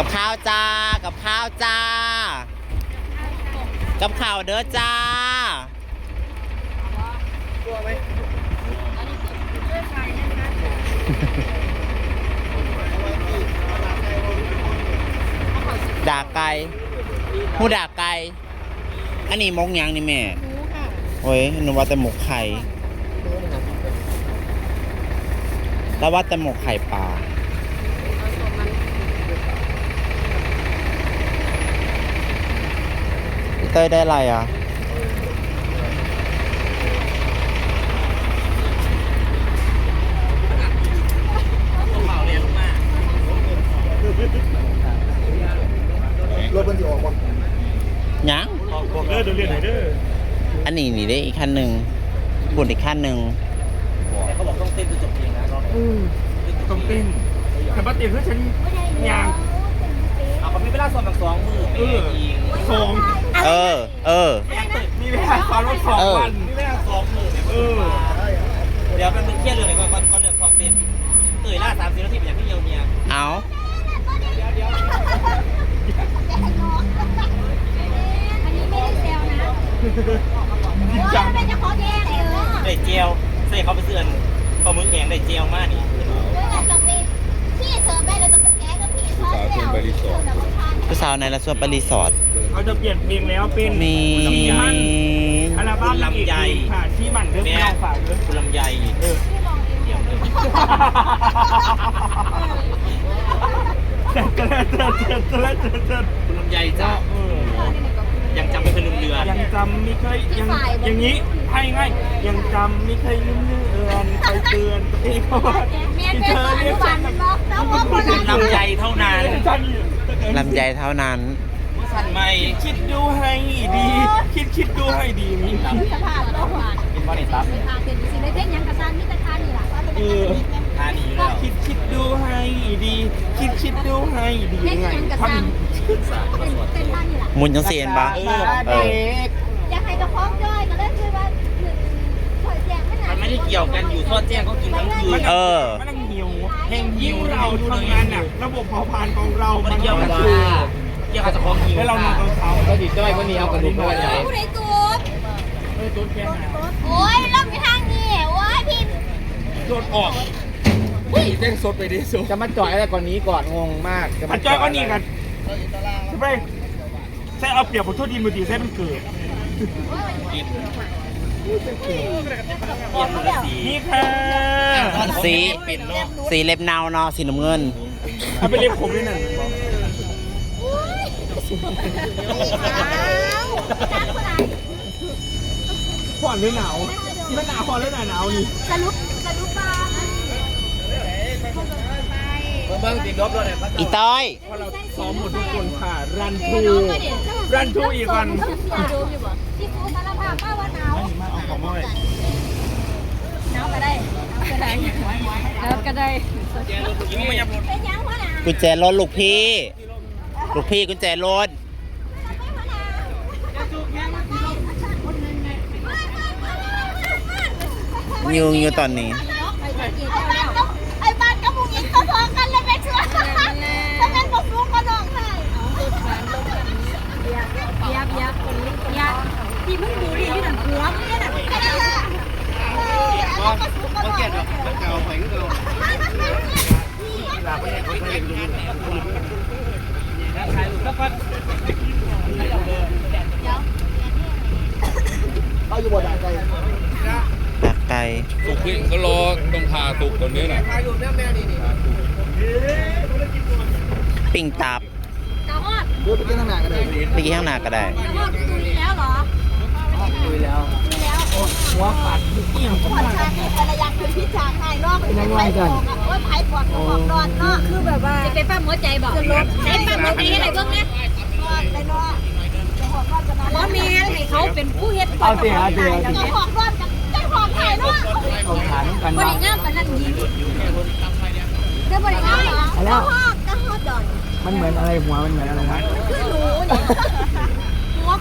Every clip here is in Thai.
กับข้าวจ้า กับข้าวจ้า กับข้าวเด้อจ้าด่าไก่หูด่าไก่อันนี้มกหยังนี่แม่หมูค่ะโอ้ยหนูว่าแต่หมกไข่ แล้วว่าแต่หมกไข่ปลา เต้ยได้อะไรอะ รถมันจะออกมายัง บอกเด้อเดี๋ยวเรียนไหนเด้ออันนี้นี่ได้อีกขั้นหนึ่งบุญอีกขั้นหนึ่งเขาบอกต้องเต้นจนจบเพลงนะรอบต้องเต้นแต่ป้าเตี้ยคือฉันยางเอาเขามีเวลาซ้อมแบบสองมือเออยิง สองเออ เออ มีเวลาซ้อมรถสองเออวันมีเวลาสองมือเออเดี๋ยวเป็นเครียดเลยก่อนก่อนก่อนเดือดสองเต้นเตยล่าสามสิบนาทีเป็นอย่างที่เยียวเมียเอาอันนี้ไม่ได้แซวนะจริงจังเป็นเจ้าของแยกเออได้เจียวใส่เขาไปเสื่อนพอมือแข็งได้เจียวมากนี่ สาวในละส่วนปรีสอร์ทเขาจะเปลี่ยนเพลงแล้วเป็นมีมันอัลบั้มนางเอกเพลงค่ะที่มันเริ่มไม่เอาฝากเลยคุณลำไยเออเดียวเลยเจอเจอเจอเจอเจอเจอคุณลำไยจ้าเออยังจำไม่เคยลืมเรือนยังจำไม่เคยยังอย่างนี้ให้ง่ายยังจำไม่เคยลืมเลือนเคยเตือนตัวเองว่าเมียที่เป็นเธออเรียนุกบาฉัลนมันบอกแล้วว่าคนนั้นลำไยเท่านั้นฉัน ลำไยเท่านั้น สั่นไม่คิดดูให้ดี คิดคิดดูให้ดีนี่สภาพโลกอะเป็นว่าในตับทางเป็นสิได้เพ่งยังกระซานมิตรทานนี่แหละว่าเป็นเออท่านี้อยู่แล้วคิดคิดดูให้ดี คิดคิดดูให้ดีเพ่งไงยังกระทซานเป็นเป็นท่านนี่แหละมุนจังเสียนปะำเออเอออยากให้กระเพาะย่อยก็เลยคือว่าถอยแจงไม่นานมันไม่ได้เกี่ยวกันอยู่ทอดแจ้งเขากินทั้งคืนเออ มันต้องหิวแห่งหิวเราทำงานน่ะระบบเผาผลาญของเรามันมันเกี่ยวกันคือเกี่ยวกับเฉพาะคิวแล้วเรานอนตอนเช้าก็ดีจ้อยก็นี่เอากระดูกมาใหญ่ผู้ใดตูดเออตัวแค่ไหนโอ้ยล่มอยู่ทางนี้โอ้ยพิมพ์โดนออกเด้งสดไปดิสจะมาจ่อยอะไรก่อนนี้ก่อนงงมากจะพัมานจอยก็นี่กันใช่ไหมใช่เอาเปรียบผมโทษดีมือดีใช่มันเกิดกิ นสีนี่ค่ะสีเป็นเนาะสีเล็บเนาเนาะสีน้ำเงินเอาไปเรียกผมด้วยหนึ่งผ่อนด้วยหนาวที่มันหนาวพอแล้วหนาหนาวนี่สรุปสรุปบ้างเบิ้งติดลบด้วยเนี่ยอีต้อยเพราะเราซ้อมหมดทุกคนค่ะ รันทู รันทูอีกวันที่ฟูสารภาพว่าว่าหนาวมาเอาของมาเลยหนาวก็ได้ก็ได้แล้วก็ได้ยิ้มไม่ยับรถเป็นยังพ่อหนาวกุญแจรถลูกพี่ ลูกพี่กุญแจรถยุงอยู่ตอนนี้ ไอ้บ้านกับผู้หญิงเขาพอกันเลยแม่เชื่อถ้าเป็นพวกลูกก็ร้องไห้ยับยับคนนี้ยับที่มึงดูดิที่หนังหัวมึงเนี่ยน่ะแค่นั้นแหละเออแล้วก็สู้ก็ร้องไห้ เก่าไปก็เก่า เขาอยู่บนด่านไกลตักไก่สุกนี่ก็รอต้องพาสุกตรงนี้น่ะปิ้งตับกระหอดดูไปกินข้างหน้ากันเลยไปกินข้างหน้าก็ได้ กระหอดดูดีแล้วเหรอดูแล้วดีแล้ว หัวปัดเกี่ยงปวดชาติภรรยาคือพี่ชางไห้นอกเป็นไข้ปวดโอ้ยไข้ปวดหัวนอนนาะคือแบบว่าจะเป็นป้าหัวใจบอกใช้ป้าหัวใจให้ไหนเบิ่งนะนอนเลยเนาะว่าแม่ให้เขาเป็นผู้เฮ็ดเอาเสียเอาเสียเจ้าของร้อนกับเจ้าของไห้เนาะเอาฐานกันบว่าริงามปานนั้นยิงเด้อบริงามเหรอกระหอกกระหอกดอนมันเหมือนอะไรหัวมันเหมือนอะไรนะคือหนูเนี่หัว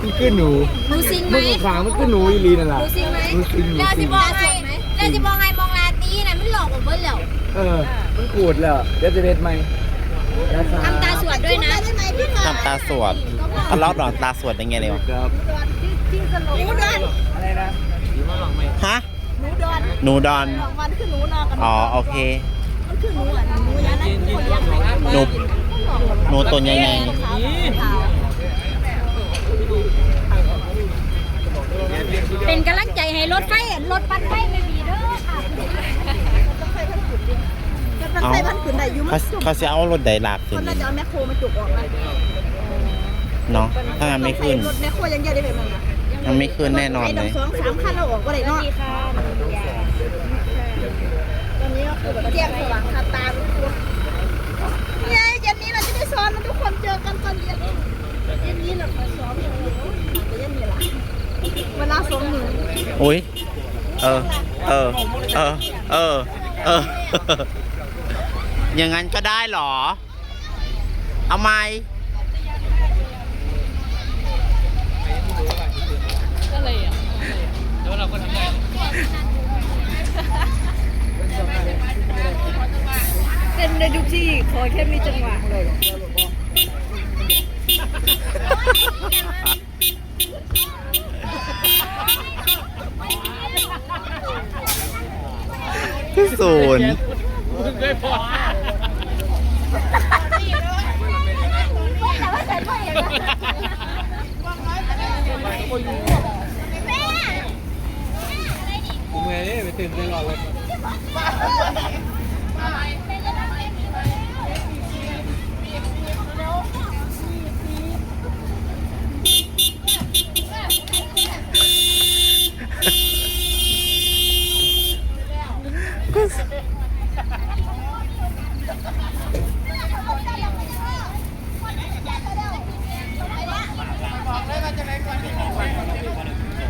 มันขึ้นหนูหนูซิงไหมมันขางมันขึ้นหนูอีลีนั่นแหละหนูซิงไหมหนูซิงหนูแล้วซิสิงบอกไงแล้วสิบอกไงมองลาตีน่ะมันหลอกกว่าเบิ้ลแล้วเออมันขูดแล้วเดี๋ยวจะเด็ดไหมทำตาสวดด้วยนะได้ไหมพี่ค่ะทำตาสวดเอาลอกดอกตาสวดยังไงเลยวะครับที่สลบหนูดอนอะไรนะฮะหนูดอนหนูดอนสองวันคือหนูนอนกันอ๋อโอเคมันคือหนูอะหนูนะนั่นคือคนเลี้ยงไก่หนูหนูตัวใหญ่เป็นกำลัง ใจให้รถไฟรถปัดไฟไม่มีเด้อค่ะๆเอาไฟพันขืนได้ยุ่เขาเขาจะเอารถไดลากขึ้คนนน่าจะเอาแมคโครมาจุกออกมาเนาะถ้างั้นไม่ขึ้น รถแมคโครยังเยอะได้แบบนั้นอะมันไม่ขึ้นแน่นอนไอ้เลดอกย สองสามคันเราออกก็ได้เนาะตอนนี้ก็คือแบบแจ้งสว่างคาตาทุกคนเนี่ยเย็นนี้เราจะได้ซ้อนมันทุกคนเจอกันตอนเย็นเย็นนี้เราไปซ้อมอย่างนี้เย็นนี้ล่ะเวลาสองหนึ่ง โอ้ยเออ เออ เออ เออ เออ อย่างนั้นก็ได้เหรอ เอาไหมเป็นในทุกที่ขอแค่มีจังหวะเลย ที่ ศูนย์ผมไงไปตื่นเลยหรอรถ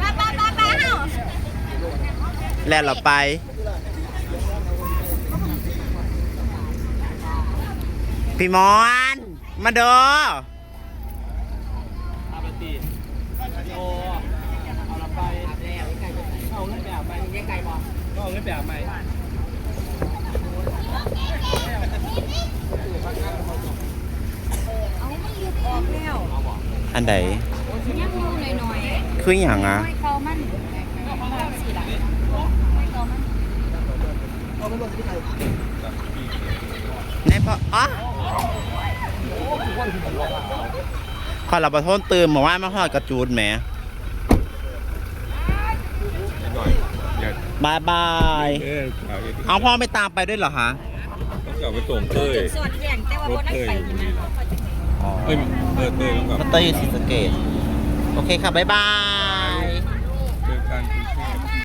ป้าป้าป้าป้าเฮา แล้วเราไป พี่มอน มาเด้ออาปตีโอเอาละไปเอาเงินแบบไปยังไงบอกก็เอาเงินแบบใหม่เอามันหลุดออกแล้วอันไหนยังงูหน่อยคืออย่างอะ ๆไม่เกามันสีหลังไม่เกามัน ในพออ๋อขอรับประทนตื่นมาว่ามาหอดกระจูดแหมบายบาย เออเอาอีกเอาพ่อไม่ตามไปด้วยเหรอฮะต้องกลับไปส่งเต้ยสวดแข่งแต่ว่าบนนั้นไปอยู่นะอ๋อเอ้ยเออเต้ยต้องกลับมาเตยอยู่ศรีสะเกดโอเคค่ะ บ๊ายบาย